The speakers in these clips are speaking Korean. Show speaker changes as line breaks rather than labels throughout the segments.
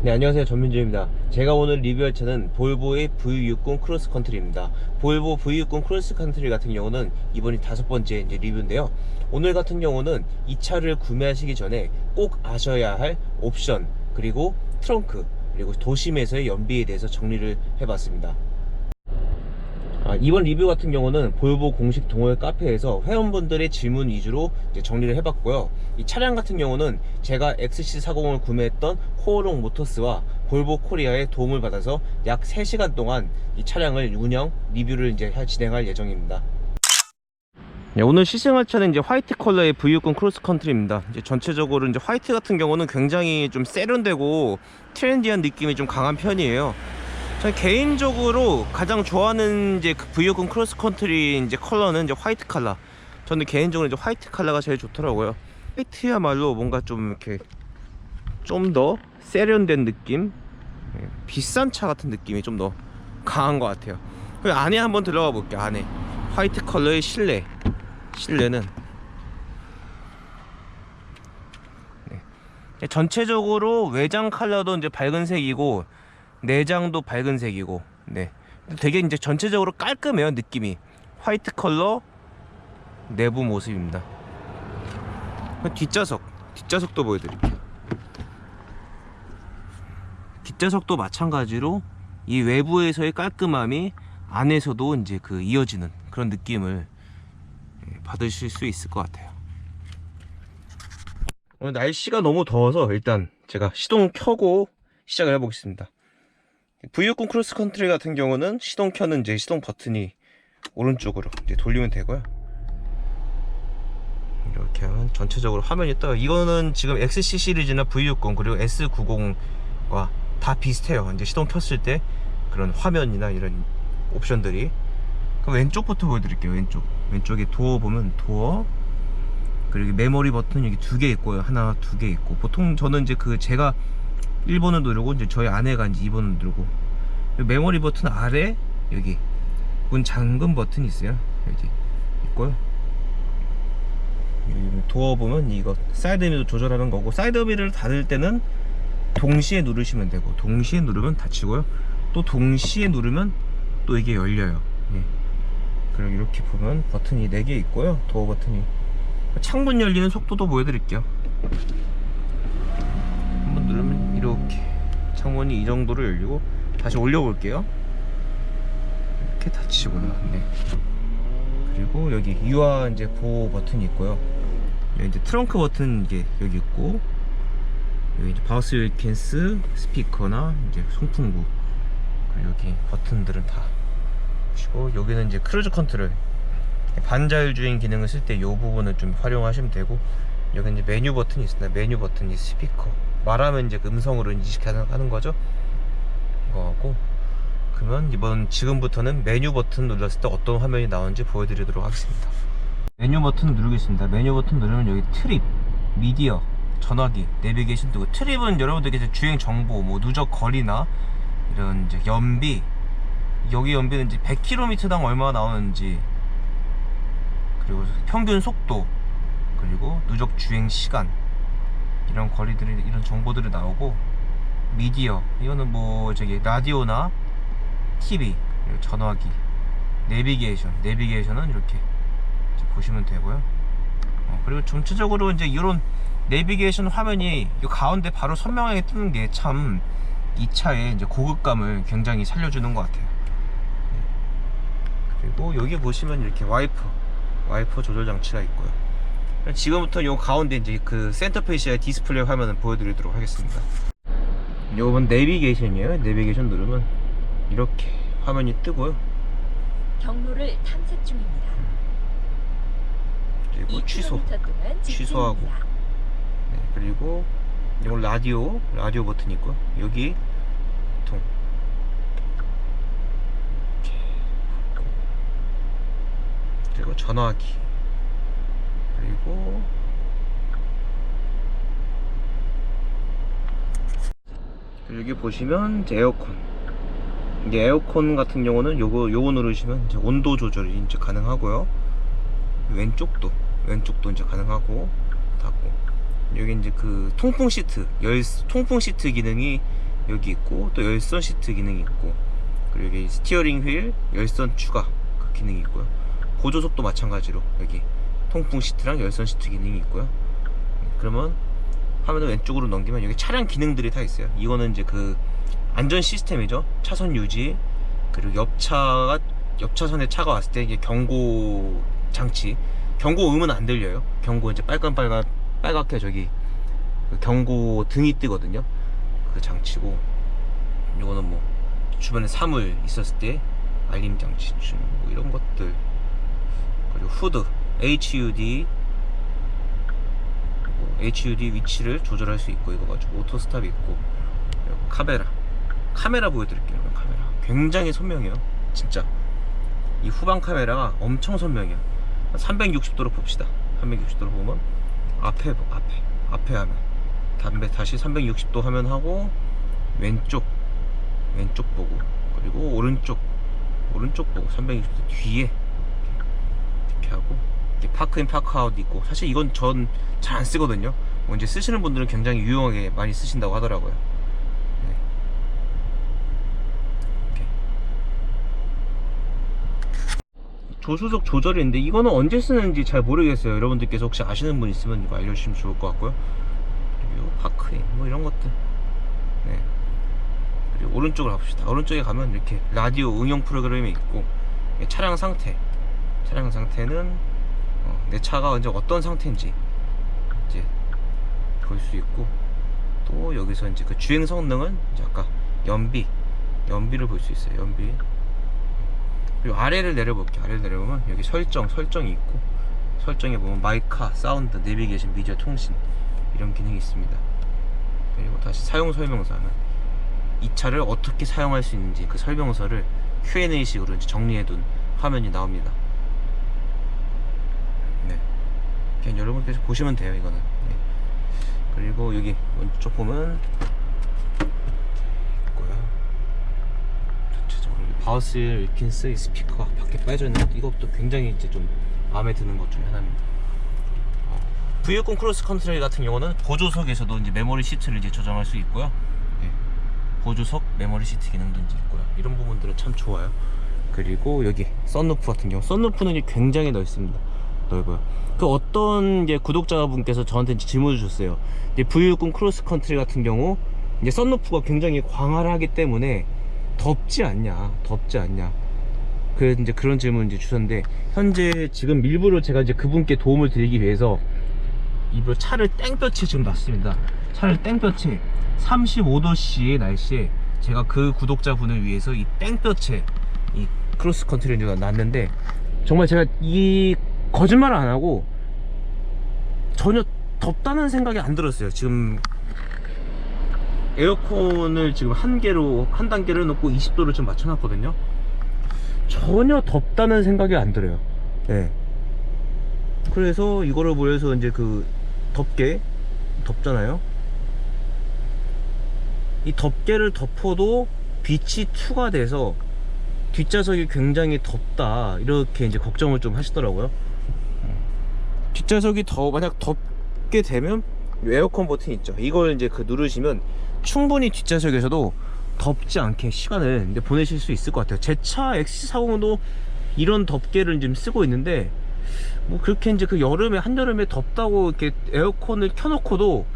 네 안녕하세요. 전민주입니다. 제가 오늘 리뷰할 차는 볼보의 V60 크로스컨트리입니다. 볼보 V60 크로스컨트리 같은 경우는 이번이 다섯 번째 이제 리뷰인데요. 오늘 같은 경우는 이 차를 구매하시기 전에 꼭 아셔야 할 옵션 그리고 트렁크 그리고 도심에서의 연비에 대해서 정리를 해봤습니다 아, 이번 리뷰 같은 경우는 볼보 공식 동호회 카페에서 회원분들의 질문 위주로 정리를 해봤고요. 이 차량 같은 경우는 제가 XC40을 구매했던 코오롱 모터스와 볼보 코리아의 도움을 받아서 약 3시간 동안 이 차량을 운영, 리뷰를 이제 할- 진행할 예정입니다. 네, 오늘 시승할 차는 이제 화이트 컬러의 V60 크로스 컨트리입니다. 이제 전체적으로 이제 화이트 같은 경우는 굉장히 좀 세련되고 트렌디한 느낌이 좀 강한 편이에요. 저는 개인적으로 가장 좋아하는 이제 그 V60 크로스 컨트리 이제 컬러는 이제 화이트 컬러. 저는 개인적으로 이제 화이트 컬러가 제일 좋더라고요. 화이트야말로 뭔가 좀 이렇게 좀 더 세련된 느낌, 예, 비싼 차 같은 느낌이 좀 더 강한 것 같아요. 그 안에 한번 들어가 볼게요. 안에 화이트 컬러의 실내, 실내는 네. 전체적으로 외장 컬러도 이제 밝은 색이고 내장도 밝은 색이고 네. 되게 이제 전체적으로 깔끔해요 느낌이. 화이트 컬러 내부 모습입니다. 뒷좌석 뒷좌석도 보여드릴게요. 뒷좌석도 마찬가지로 이 외부에서의 깔끔함이 안에서도 이제 그 이어지는 그런 느낌을 예, 받으실 수 있을 것 같아요. 오늘 날씨가 너무 더워서 일단 제가 시동 켜고 시작을 해보겠습니다 V60 크로스 컨트리 같은 경우는 시동 켜는 이제 시동 버튼이 오른쪽으로 이제 돌리면 되고요. 이렇게 하면 전체적으로 화면이 떠요. 이거는 지금 XC 시리즈나 V60 그리고 S90과 다 비슷해요. 이제 시동 켰을 때 그런 화면이나 이런 옵션들이. 그럼 왼쪽부터 보여드릴게요. 왼쪽. 왼쪽에 도어 보면 도어 그리고 메모리 버튼 여기 두 개 있고요. 하나, 두 개 있고. 보통 저는 이제 그 제가 1번을 누르고 이제 저희 아내가 이제 2번을 누르고. 메모리 버튼 아래 여기. 문 잠금 버튼이 있어요. 여기 있고요. 도어 보면 이거 사이드미도 조절하는 거고 사이드미를 닫을 때는 동시에 누르시면 되고 동시에 누르면 닫히고요. 또 동시에 누르면 또 이게 열려요. 예. 그리고 이렇게 보면 버튼이 4개 있고요. 도어 버튼이. 창문 열리는 속도도 보여드릴게요 한번 누르면 이렇게 창문이 이 정도로 열리고 다시 올려볼게요 이렇게 닫히고요 네. 그리고 여기 유아 이제 보호 버튼이 있고요 여기 이제 트렁크 버튼 이게 여기 있고 여기 이제 바우스 캔스 스피커나 이제 송풍구 그리고 여기 버튼들은 다 보시고 여기는 이제 크루즈 컨트롤 반자율 주행 기능을 쓸 때 이 부분을 좀 활용하시면 되고 여기 이제 메뉴 버튼이 있습니다. 메뉴 버튼이 스피커. 말하면 이제 그 음성으로 인식하는 하는 거죠. 이거하고 그러면 이번 지금부터는 메뉴 버튼 눌렀을 때 어떤 화면이 나오는지 보여드리도록 하겠습니다. 메뉴 버튼 누르겠습니다. 메뉴 버튼 누르면 여기 트립, 미디어, 전화기, 내비게이션 뜨고 트립은 여러분들께 주행 정보, 뭐 누적 거리나 이런 이제 연비 여기 연비는 이제 100km당 얼마 나오는지 그리고 평균 속도 그리고 누적 주행 시간 이런 거리들이 이런 정보들이 나오고 미디어 이거는 뭐 저기 라디오나 TV 전화기 내비게이션 내비게이션은 이렇게 보시면 되고요. 어, 그리고 전체적으로 이제 이런 내비게이션 화면이 이 가운데 바로 선명하게 뜨는 게 참 이 차의 이제 고급감을 굉장히 살려주는 것 같아요. 네. 그리고 여기 보시면 이렇게 와이퍼 와이퍼 조절 장치가 있고요 지금부터 요 가운데 이제 그 센터 페이시의 디스플레이 화면을 보여드리도록 하겠습니다. 요건 내비게이션이에요. 내비게이션 누르면 이렇게 화면이 뜨고요.
경로를 탐색 중입니다.
그리고 취소,
2km 동안
취소하고. 네, 그리고 이건 라디오, 라디오 버튼이 있고요. 여기 통. 그리고 전화기. 그리고 여기 보시면 이제 에어컨. 이게 에어컨 같은 경우는 요거 요거 누르시면 이제 온도 조절이 이제 가능하고요. 왼쪽도 왼쪽도 이제 가능하고 닫고. 여기 이제 그 통풍 시트 열 통풍 시트 기능이 여기 있고 또 열선 시트 기능이 있고 그리고 여기 스티어링 휠 열선 추가 그 기능이 있고요. 보조석도 마찬가지로 여기 통풍 시트랑 열선 시트 기능이 있고요. 그러면 화면을 왼쪽으로 넘기면 여기 차량 기능들이 다 있어요. 이거는 이제 그 안전 시스템이죠. 차선 유지 그리고 옆차가 옆차선에 차가 왔을 때 이게 경고 장치. 경고 음은 안 들려요. 경고 이제 빨간 빨간 빨갛게 저기 그 경고 등이 뜨거든요. 그 장치고. 이거는 뭐 주변에 사물 있었을 때 알림 장치 뭐 이런 것들. 그리고 후드 HUD 뭐 HUD 위치를 조절할 수 있고 이거 가지고 오토 스탑 있고 카메라. 카메라 보여드릴게요 카메라. 굉장히 선명해요 진짜. 이 후방 카메라가 엄청 선명해요. 360도로 봅시다. 360도로 보면 앞에 앞에 앞에 화면. 담배 다시 360도 화면 하고 왼쪽 왼쪽 보고 그리고 오른쪽 오른쪽 보고 360도 뒤에 이렇게, 하고 파크인 파크아웃 있고 사실 이건 전 잘 안 쓰거든요. 뭐 이제 쓰시는 분들은 굉장히 유용하게 많이 쓰신다고 하더라고요. 네. 조수석 조절인데 이거는 언제 쓰는지 잘 모르겠어요. 여러분들께서 혹시 아시는 분 있으면 이거 알려주시면 좋을 것 같고요. 그리고 파크인 뭐 이런 것들. 네. 그리고 오른쪽으로 가봅시다. 오른쪽에 가면 이렇게 라디오 응용 프로그램이 있고 차량 상태. 차량 상태는 어, 내 차가 이제 어떤 상태인지 이제 볼 수 있고 또 여기서 이제 그 주행 성능은 이제 아까 연비 연비를 볼 수 있어요 연비. 그리고 아래를 내려볼게요. 아래를 내려보면 여기 설정 설정이 있고 설정에 보면 마이카 사운드 내비게이션 미디어 통신 이런 기능이 있습니다. 그리고 다시 사용 설명서는 이 차를 어떻게 사용할 수 있는지 그 설명서를 Q&A식으로 정리해둔 화면이 나옵니다. 네. 그냥 여러분께서 보시면 돼요, 이거는. 네. 그리고 여기 왼쪽 보면 있고요. 전체적으로 바우스 일킨스 이 스피커가 밖에 빠져 있는 것도 이것도 굉장히 이제 좀 마음에 드는 것 중에 하나입니다. V60 크로스 컨트롤 같은 경우는 보조석에서도 이제 메모리 시트를 이제 조정할 수 있고요. 예. 보조석 메모리 시트 기능도 이제 있고요. 이런 부분들은 참 좋아요. 그리고 여기 썬루프 같은 경우 썬루프는 굉장히 넓습니다. 넓어요. 그 어떤 이제 구독자분께서 저한테 질문을 주셨어요. 이제 V60 크로스 컨트리 같은 경우 이제 썬루프가 굉장히 광활하기 때문에 덥지 않냐, 덥지 않냐. 그 이제 그런 질문을 이제 주셨는데 현재 지금 일부러 제가 이제 그분께 도움을 드리기 위해서 일부러 차를 땡볕에 지금 놨습니다. 차를 땡볕에 35도씨의 날씨에 제가 그 구독자분을 위해서 이 땡볕에 이 크로스 컨트리를 놨는데 정말 제가 이 거짓말을 안 하고 전혀 덥다는 생각이 안 들었어요. 지금 에어컨을 지금 한 개로 한 단계를 놓고 20도를 좀 맞춰놨거든요. 전혀 덥다는 생각이 안 들어요. 예. 그래서 이거를 보여서 이제 그 덮개 덮잖아요. 이 덮개를 덮어도 빛이 투가 돼서 뒷좌석이 굉장히 덥다 이렇게 이제 걱정을 좀 하시더라고요. 뒷좌석이 더 만약 덥게 되면 이 에어컨 버튼 있죠. 이걸 이제 그 누르시면 충분히 뒷좌석에서도 덥지 않게 시간을 보내실 수 있을 것 같아요. 제 차 XC40도 이런 덮개를 지금 쓰고 있는데 뭐 그렇게 이제 그 여름에 한여름에 덥다고 이렇게 에어컨을 켜놓고도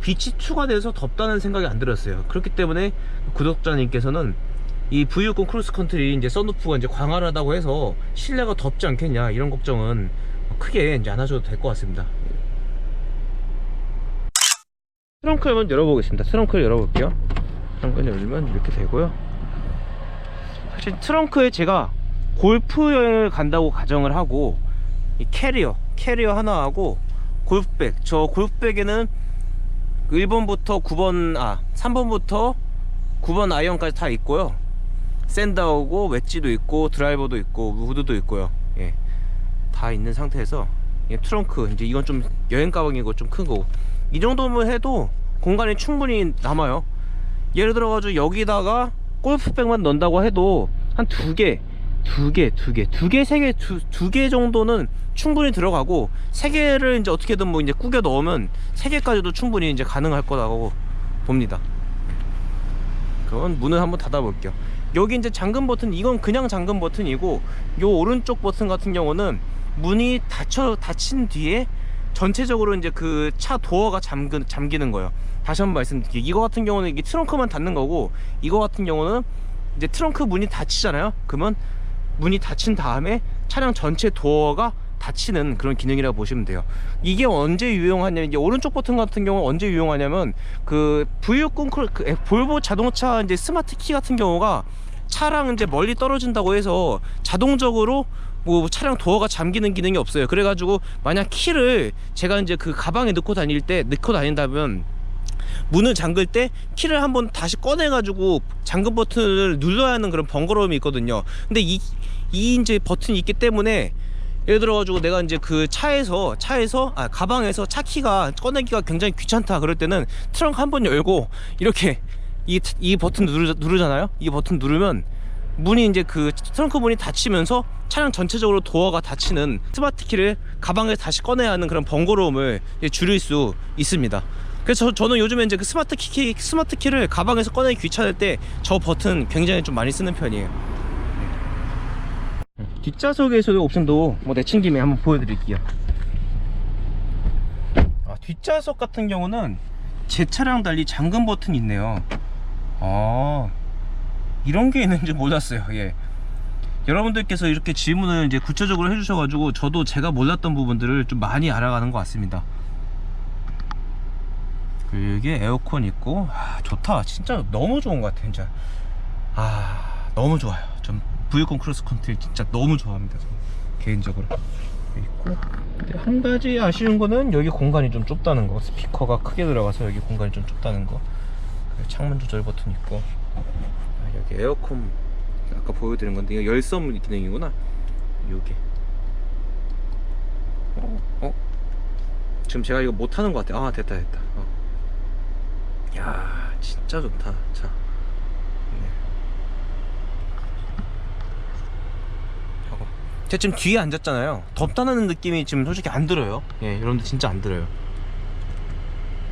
빛이 추가돼서 덥다는 생각이 안 들었어요. 그렇기 때문에 구독자님께서는 이 V60 크로스 컨트리 이제 썬루프가 이제 광활하다고 해서 실내가 덥지 않겠냐 이런 걱정은 크게 이제 안 하셔도 될 것 같습니다. 트렁크를 한번 열어보겠습니다. 트렁크를 열어볼게요. 트렁크를 열면 이렇게 되고요. 사실 트렁크에 제가 골프 여행을 간다고 가정을 하고 이 캐리어, 캐리어 하나하고 골프백. 저 골프백에는 1번부터 9번, 아, 3번부터 9번 아이언까지 다 있고요. 샌다우고 웨지도 있고 드라이버도 있고 우드도 있고요. 예. 다 있는 상태에서 예, 트렁크 이제 이건 좀 여행 가방이고 좀 큰 거고 이 정도면 해도 공간이 충분히 남아요. 예를 들어 가지고 여기다가 골프백만 넣는다고 해도 한 두 개, 두 개, 두 개, 두 개, 세 개, 두 개 정도는 충분히 들어가고 세 개를 이제 어떻게든 뭐 이제 꾸겨 넣으면 세 개까지도 충분히 이제 가능할 거라고 봅니다. 그건 문을 한번 닫아 볼게요. 여기 이제 잠금 버튼 이건 그냥 잠금 버튼이고 요 오른쪽 버튼 같은 경우는 문이 닫혀 닫힌 뒤에 전체적으로 이제 그 차 도어가 잠그, 잠기는 거예요. 다시 한번 말씀드릴게요. 이거 같은 경우는 이게 트렁크만 닫는 거고 이거 같은 경우는 이제 트렁크 문이 닫히잖아요. 그러면 문이 닫힌 다음에 차량 전체 도어가 닫히는 그런 기능이라고 보시면 돼요. 이게 언제 유용하냐면 이제 오른쪽 버튼 같은 경우는 언제 유용하냐면 그 V60 클- 그 볼보 자동차 이제 스마트 키 같은 경우가 차랑 이제 멀리 떨어진다고 해서 자동적으로 뭐 차량 도어가 잠기는 기능이 없어요. 그래가지고 만약 키를 제가 이제 그 가방에 넣고 다닐 때 넣고 다닌다면 문을 잠글 때 키를 한번 다시 꺼내가지고 잠금 버튼을 눌러야 하는 그런 번거로움이 있거든요. 근데 이, 이 이제 버튼이 있기 때문에 예를 들어가지고 내가 이제 그 차에서 차에서 아 가방에서 차 키가 꺼내기가 굉장히 귀찮다 그럴 때는 트렁크 한 번 열고 이렇게 이, 이 버튼 누르, 누르잖아요. 이 버튼 누르면 문이 이제 그 트렁크 문이 닫히면서 차량 전체적으로 도어가 닫히는 스마트 키를 가방에 다시 꺼내야 하는 그런 번거로움을 줄일 수 있습니다. 그래서 저, 는 요즘에 이제 그 스마트 키 스마트 키를 가방에서 꺼내기 귀찮을 때 저 버튼 굉장히 좀 많이 쓰는 편이에요. 뒷좌석에서의 옵션도 뭐 내친 김에 한번 보여드릴게요. 아, 뒷좌석 같은 경우는 제 차량 달리 잠금 버튼이 있네요. 아 이런 게 있는지 몰랐어요. 예. 여러분들께서 이렇게 질문을 이제 구체적으로 해주셔가지고 저도 제가 몰랐던 부분들을 좀 많이 알아가는 것 같습니다. 여기에 에어컨 있고 아, 좋다. 진짜 너무 좋은 것 같아. 진짜. 아 너무 좋아요. 전 V60 크로스 컨트리 진짜 너무 좋아합니다. 개인적으로. 있고 근데 한 가지 아쉬운 거는 여기 공간이 좀 좁다는 거. 스피커가 크게 들어가서 여기 공간이 좀 좁다는 거. 그리고 창문 조절 버튼 있고 아, 여기 에어컨 아까 보여드린 건데 이거 열선 기능이구나. 요게. 어? 어? 지금 제가 이거 못하는 것 같아. 아 됐다 됐다. 어. 야 진짜 좋다. 자. 네. 저거. 제가 지금 뒤에 앉았잖아요. 덥다는 느낌이 지금 솔직히 안 들어요. 예, 여러분들 진짜 안 들어요.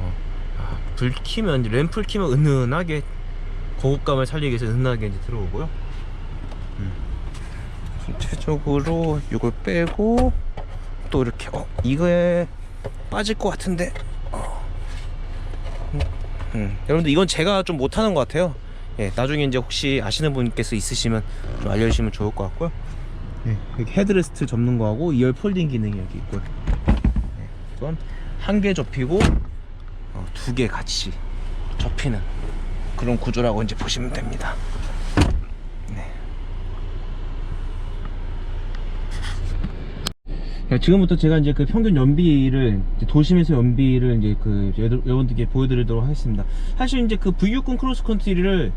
어. 아, 불 키면 램프를 키면 은은하게 고급감을 살리기 위해서 은은하게 이제 들어오고요. 음. 전체적으로 이걸 빼고 또 이렇게 어 이거에 빠질 것 같은데. 어. 음, 음. 여러분들 이건 제가 좀 못하는 것 같아요. 예, 나중에 이제 혹시 아시는 분께서 있으시면 좀 알려주시면 좋을 것 같고요. 예, 여기 헤드레스트 접는 거하고 2열 폴딩 기능이 여기 있고요. 예, 이건 한개 접히고 어, 두개 같이 접히는 그런 구조라고 이제 보시면 됩니다. 네. 자, 지금부터 제가 이제 그 평균 연비를 도심에서 연비를 이제 그 여러- 여러분들께 보여드리도록 하겠습니다. 사실 이제 그 V60 크로스컨트리를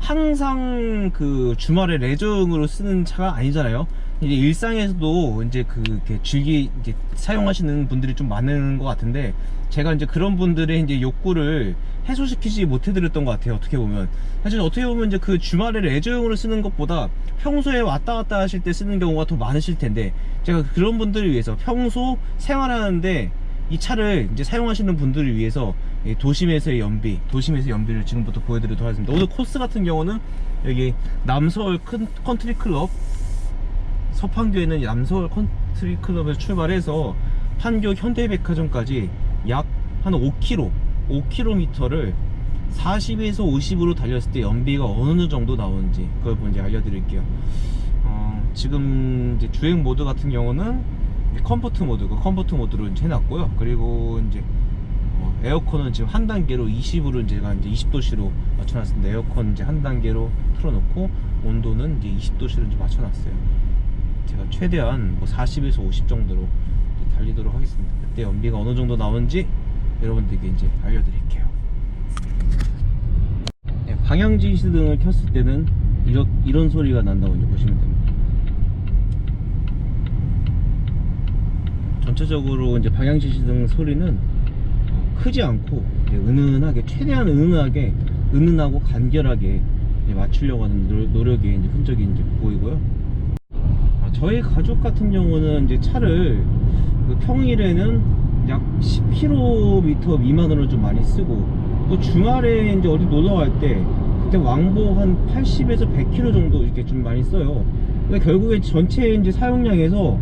항상 그 주말에 레저용으로 쓰는 차가 아니잖아요. 이제 일상에서도 이제 그 즐기 이제 사용하시는 분들이 좀 많은 것 같은데 제가 이제 그런 분들의 이제 욕구를 해소시키지 못해드렸던 것 같아요. 어떻게 보면 사실 어떻게 보면 이제 그 주말에 레저용으로 쓰는 것보다 평소에 왔다 갔다 하실 때 쓰는 경우가 더 많으실 텐데 제가 그런 분들을 위해서 평소 생활하는데 이 차를 이제 사용하시는 분들을 위해서 이 도심에서의 연비, 도심에서의 연비를 지금부터 보여드리도록 하겠습니다. 오늘 코스 같은 경우는 여기 남서울 큰 컨트리 클럽 서판교에 있는 남서울 컨트리 클럽에서 출발해서 판교 현대백화점까지 약 한 5km, 5km를 40에서 50으로 달렸을 때 연비가 어느 정도 나오는지 그걸 먼저 알려드릴게요. 어, 지금 이제 주행 모드 같은 경우는 컴포트 모드, 그 컴포트 모드로 이제 해놨고요. 그리고 이제 어, 에어컨은 지금 한 단계로 20으로 제가 이제 20도씨로 맞춰놨습니다. 에어컨 이제 한 단계로 틀어놓고 온도는 이제 20도씨로 이제 맞춰놨어요. 제가 최대한 뭐 40에서 50 정도로 달리도록 하겠습니다. 그때 연비가 어느 정도 나오는지 여러분들께 이제 알려드릴게요. 네, 방향 지시등을 켰을 때는 이런 이런 소리가 난다고 이제 보시면 됩니다. 전체적으로 이제 방향 지시등 소리는 어, 크지 않고 은은하게 최대한 은은하게 은은하고 간결하게 맞추려고 하는 노- 노력의 이제 흔적이 이제 보이고요. 아, 저희 가족 같은 경우는 이제 차를 그 평일에는 약 10km 미만으로 좀 많이 쓰고 또 주말에 이제 어디 놀러 갈때그 그때 왕복 한 80에서 100km 정도 이렇게 좀 많이 써요. 근데 결국에 전체 이제 사용량에서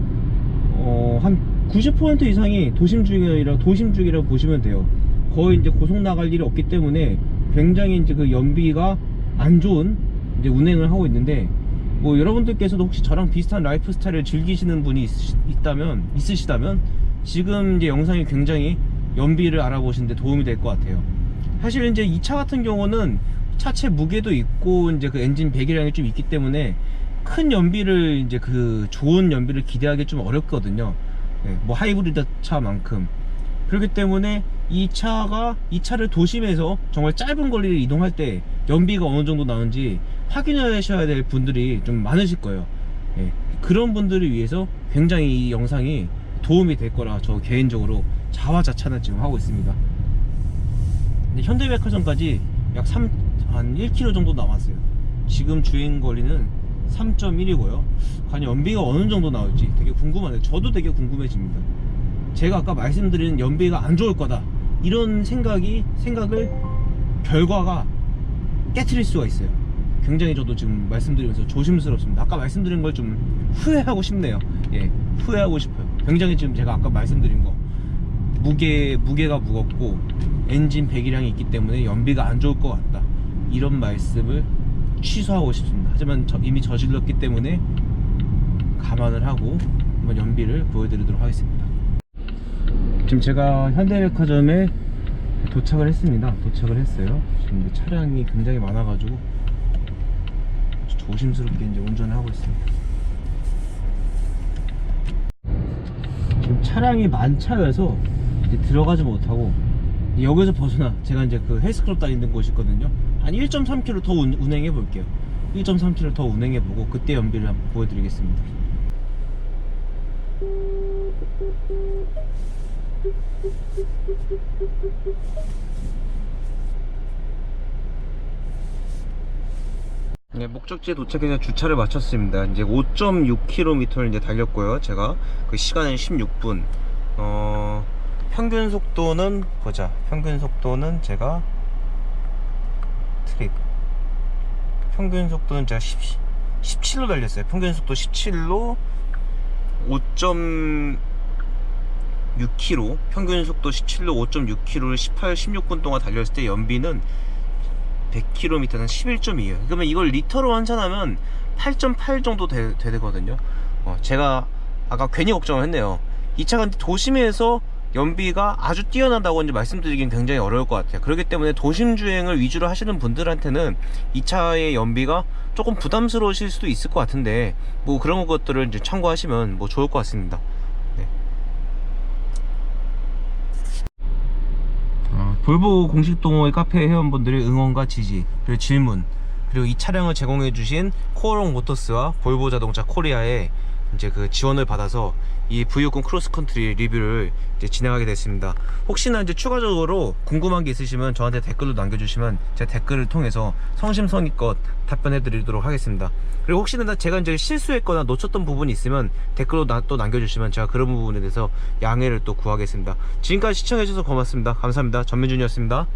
어, 한 90% 이상이 도심 중이라 도심 중이라고 보시면 돼요. 거의 이제 고속 나갈 일이 없기 때문에 굉장히 이제 그 연비가 안 좋은 이제 운행을 하고 있는데 뭐 여러분들께서도 혹시 저랑 비슷한 라이프 스타일을 즐기시는 분이 있, 다면 있으시다면 지금 이제 영상이 굉장히 연비를 알아보시는데 도움이 될 것 같아요. 사실 이제 이 차 같은 경우는 차체 무게도 있고 이제 그 엔진 배기량이 좀 있기 때문에 큰 연비를 이제 그 좋은 연비를 기대하기 좀 어렵거든요. 네, 뭐 하이브리드 차만큼 그렇기 때문에 이 차가 이 차를 도심에서 정말 짧은 거리를 이동할 때 연비가 어느 정도 나오는지 확인하셔야 될 분들이 좀 많으실 거예요. 예, 그런 분들을 위해서 굉장히 이 영상이 도움이 될 거라 저 개인적으로 자화자찬을 지금 하고 있습니다. 현대백화점까지 약 3, 한 1km 정도 남았어요. 지금 주행 거리는 3.1이고요. 과연 연비가 어느 정도 나올지 되게 궁금하네요. 저도 되게 궁금해집니다. 제가 아까 말씀드린 연비가 안 좋을 거다. 이런 생각이, 생각을, 결과가 깨트릴 수가 있어요. 굉장히 저도 지금 말씀드리면서 조심스럽습니다. 아까 말씀드린 걸 좀 후회하고 싶네요. 예, 후회하고 싶어요. 굉장히 지금 제가 아까 말씀드린 거. 무게, 무게가 무겁고 엔진 배기량이 있기 때문에 연비가 안 좋을 것 같다. 이런 말씀을 취소하고 싶습니다. 하지만 저- 이미 저질렀기 때문에 감안을 하고 한번 연비를 보여드리도록 하겠습니다. 지금 제가 현대백화점에 도착을 했습니다. 도착을 했어요. 지금 차량이 굉장히 많아가지고 조심스럽게 이제 운전을 하고 있습니다. 지금 차량이 만차여서 들어가지 못하고 여기서 벗어나 제가 이제 그 헬스클럽 다니는 곳이 있거든요. 한 1.3km 더 운, 운행해 볼게요. 1.3km 더 운행해 보고 그때 연비를 한번 보여드리겠습니다. 네, 목적지에 도착해서 주차를 마쳤습니다. 이제 5.6km를 이제 달렸고요. 제가 그 시간은 16분. 어, 평균 속도는 보자. 평균 속도는 제가 트립. 평균 속도는 제가 10, 17로 달렸어요. 평균 속도 17로 5.6km. 평균 속도 17로 5.6km를 18, 16분 동안 달렸을 때 연비는 100km는 11.2에요. 그러면 이걸 리터로 환산하면 8.8 정도 되, 되거든요. 어, 제가 아까 괜히 걱정을 했네요. 이 차가 도심에서 연비가 아주 뛰어난다고 이제 말씀드리긴 굉장히 어려울 것 같아요. 그렇기 때문에 도심 주행을 위주로 하시는 분들한테는 이 차의 연비가 조금 부담스러우실 수도 있을 것 같은데 뭐 그런 것들을 이제 참고하시면 뭐 좋을 것 같습니다. 네. 어, 볼보 공식 동호회 카페 회원분들의 응원과 지지 그리고 질문 그리고 이 차량을 제공해 주신 코어롱 모터스와 볼보 자동차 코리아의 이제 그 지원을 받아서 이 V60 크로스컨트리 리뷰를 이제 진행하게 됐습니다. 혹시나 이제 추가적으로 궁금한 게 있으시면 저한테 댓글로 남겨주시면 제가 댓글을 통해서 성심성의껏 답변해 드리도록 하겠습니다. 그리고 혹시나 제가 이제 실수했거나 놓쳤던 부분이 있으면 댓글로 나- 또 남겨주시면 제가 그런 부분에 대해서 양해를 또 구하겠습니다. 지금까지 시청해주셔서 고맙습니다. 감사합니다. 전민준이었습니다.